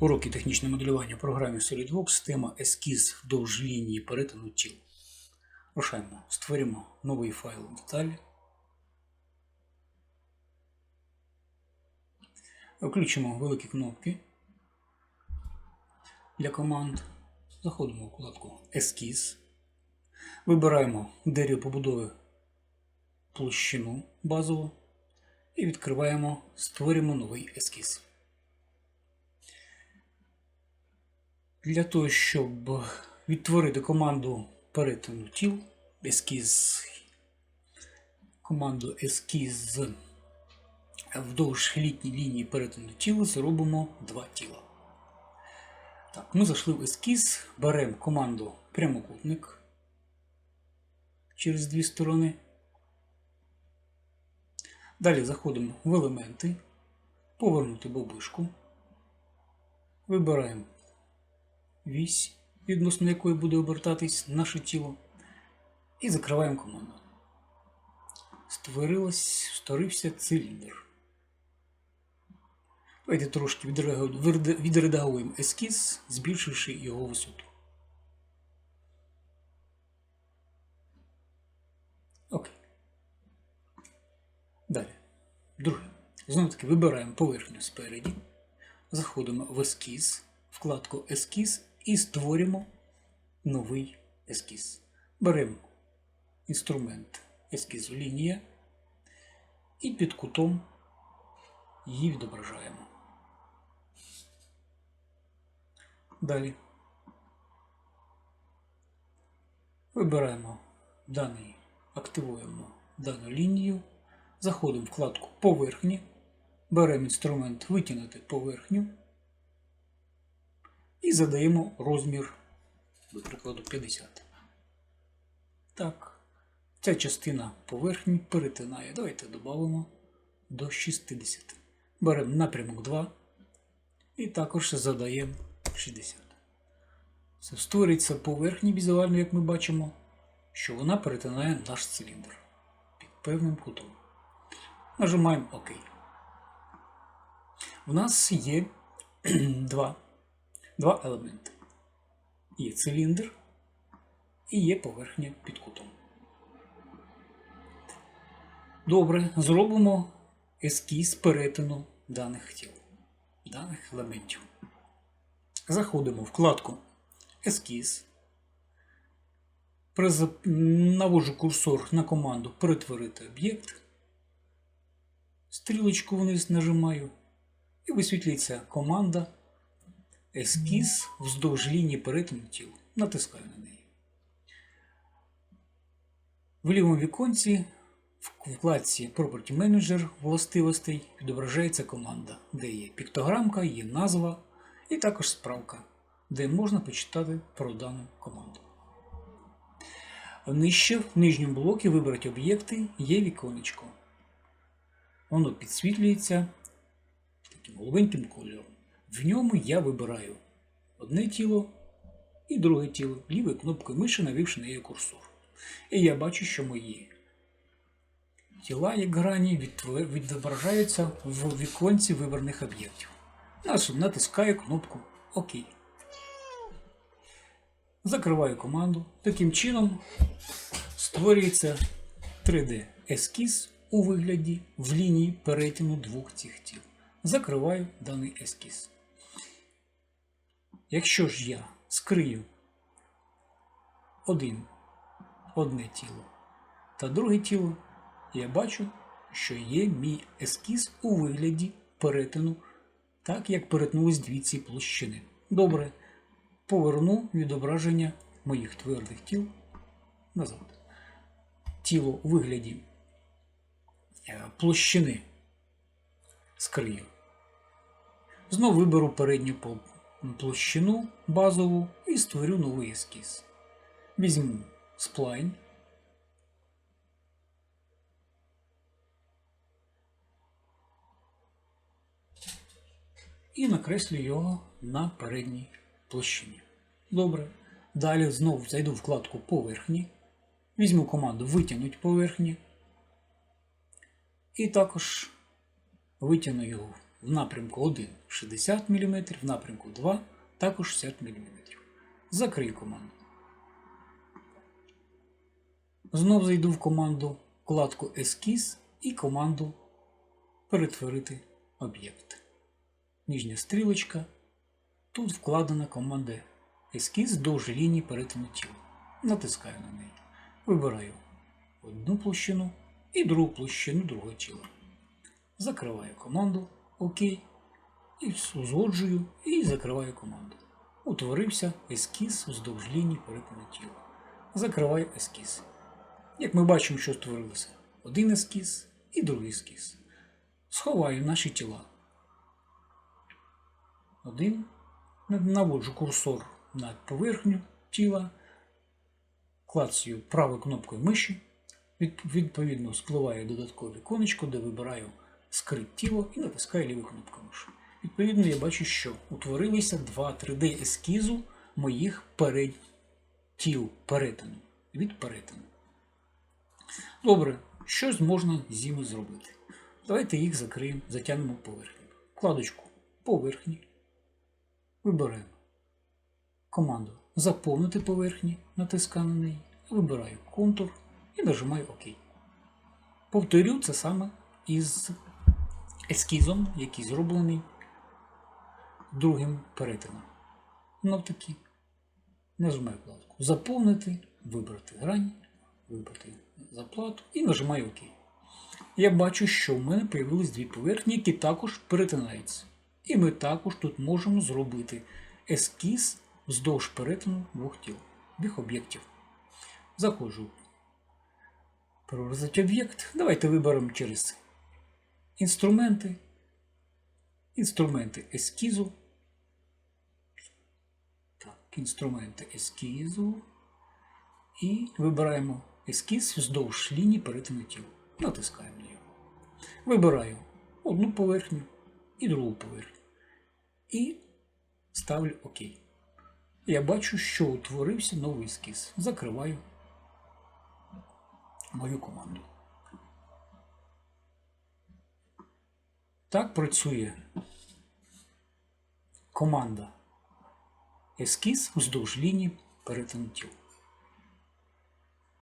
Уроки технічного моделювання в програмі SolidWorks, тема ескіз вдовж лінії перетину тіл. Рушаємо, створимо новий файл деталі. Включимо великі кнопки для команд. Заходимо у вкладку Ескіз. Вибираємо дерево побудови площину базову і відкриваємо, створюємо новий ескіз. Для того, щоб відтворити команду перетину тіл, ескіз, команду ескіз вдовж літній лінії перетину тіл зробимо два тіла. Так, ми зайшли в ескіз, беремо команду прямокутник через дві сторони. Далі заходимо в елементи, повернути бобишку, вибираємо вісь, відносно якої буде обертатись наше тіло, і закриваємо команду. Створилось, створився циліндр. Давайте трошки відредагуємо ескіз, збільшивши його висоту. Окей. Далі. Друге. Знову таки вибираємо поверхню спереді, заходимо в ескіз, вкладку Ескіз і створюємо новий ескіз. Беремо інструмент ескізу лінія і під кутом її відображаємо. Далі. Вибираємо даний, активуємо дану лінію, заходимо в вкладку Поверхні, беремо інструмент Витягнути поверхню і задаємо розмір, до прикладу, 50. Так, ця частина поверхні перетинає. Давайте додамо до 60. Беремо напрямок 2 і також задаємо 60. Це створюється поверхні візуально, як ми бачимо, що вона перетинає наш циліндр під певним кутом. Нажимаємо ОК. У нас є два, два елементи. Є циліндр і є поверхня під кутом. Добре, зробимо ескіз перетину даних тіл, даних елементів. Заходимо в вкладку Ескіз. Навожу курсор на команду Перетворити об'єкт. Стрілочку вниз нажимаю і висвітлюється команда Ескіз вздовж лінії перетину тіл. Натискаю на неї. В лівому віконці в вкладці Property Manager властивостей відображається команда, де є піктограмка, є назва і також справка, де можна почитати про дану команду. Нижче в нижньому блокі вибрати об'єкти є віконечко. Воно підсвітлюється таким голубеньким кольором. В ньому я вибираю одне тіло і друге тіло лівою кнопкою миші, навівши на її курсор. І я бачу, що мої тіла, як грані, відображаються в віконці вибраних об'єктів. Натискаю кнопку ОК. Закриваю команду. Таким чином створюється 3D-ескіз у вигляді в лінії перетину двох цих тіл. Закриваю даний ескіз. Якщо ж я скрию один, одне тіло та друге тіло, я бачу, що є мій ескіз у вигляді перетину, так як перетнулись дві ці площини. Добре, поверну відображення моїх твердих тіл назад. Тіло у вигляді е, площини скрию. Знову виберу передню пол- площину базову і створю новий ескіз. Візьму сплайн. І накреслю його на передній площині. Добре. Далі знову зайду в вкладку Поверхні. Візьму команду Витягнуть поверхні. І також витягну його В напрямку 1 60 мм, в напрямку 2 також 60 мм. Закрию команду. Знов зайду в команду вкладку Ескіз і команду Перетворити об'єкт. Нижня стрілочка. Тут вкладена команда Ескіз довж лінії перетину тіла. Натискаю на неї. Вибираю одну площину і другу площину другого тіла. Закриваю команду ОК. І узгоджую і закриваю команду. Утворився ескіз вздовж лінії перетину тіла. Закриваю ескіз. Як ми бачимо, що створилося один ескіз і другий ескіз. Сховаю наші тіла. Один. Наводжу курсор на поверхню тіла, клацаю правою кнопкою миші. Від- Відповідно, спливає додаткове віконечко, де вибираю скрит тіло і натискаю ліву кнопку миші. Відповідно, я бачу, що утворилися два 3D ескізу моїх перед... тіл перетину. Від перетину. Добре, що можна з ними зробити? Давайте їх закриємо, затягнемо поверхню. Вкладочку поверхні. Вибираємо команду Заповнити поверхні, натискаю на неї, вибираю контур і нажимаю ОК. Повторю це саме із ескізом, який зроблений другим перетином. Навтаки. Нажимаю вкладку Заповнити, вибрати грань, вибрати заплату і нажимаю ОК. Я бачу, що в мене з'явились дві поверхні, які також перетинаються. І ми також тут можемо зробити ескіз вздовж перетину двох тіл, двох об'єктів. Заходжу. Прорізати об'єкт. Давайте виберемо через інструменти. Інструменти ескізу. Так, інструменти ескізу. І вибираємо ескіз вздовж лінії перетину тіл. Натискаємо на нього. Вибираю одну поверхню і другу поверхню. І ставлю ОК. Я бачу, що утворився новий ескіз. Закриваю мою команду. Так працює команда ескіз вздовж лінії перетину тіл.